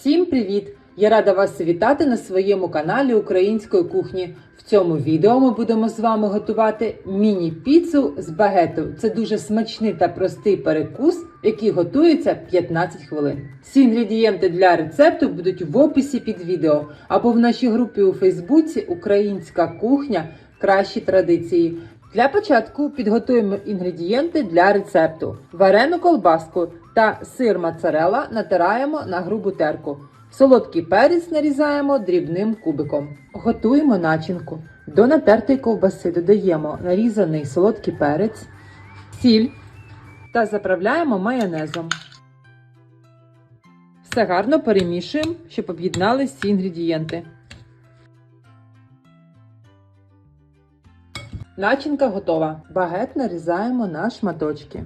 Всім привіт! Я рада вас вітати на своєму каналі Української кухні. В цьому відео ми будемо з вами готувати міні-піцу з багету. Це дуже смачний та простий перекус, який готується 15 хвилин. Всі інгредієнти для рецепту будуть в описі під відео або в нашій групі у Фейсбуці Українська кухня Кращі традиції. Для початку підготуємо інгредієнти для рецепту. Варену колбаску та сир моцарелла натираємо на грубу терку. Солодкий перець нарізаємо дрібним кубиком. Готуємо начинку. До натертої ковбаси додаємо нарізаний солодкий перець, сіль та заправляємо майонезом. Все гарно перемішуємо, щоб об'єднались всі інгредієнти. Начинка готова. Багет нарізаємо на шматочки.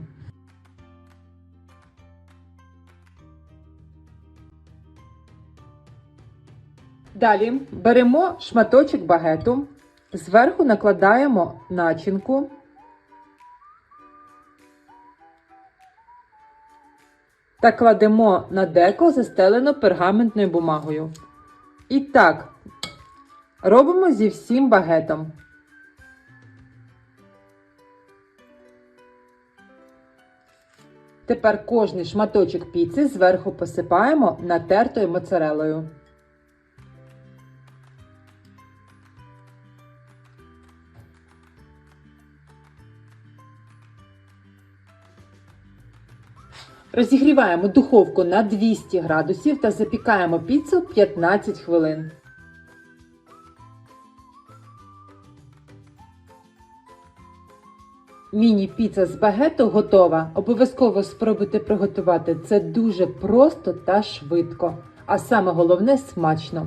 Далі беремо шматочок багету, зверху накладаємо начинку. Та кладемо на деко застелено пергаментною бумагою. І так робимо зі всім багетом. Тепер кожний шматочок піци зверху посипаємо натертою моцарелою. Розігріваємо духовку на 200 градусів та запікаємо піцу 15 хвилин. Міні-піца з багету готова. Обов'язково спробуйте приготувати. Це дуже просто та швидко. А саме головне смачно.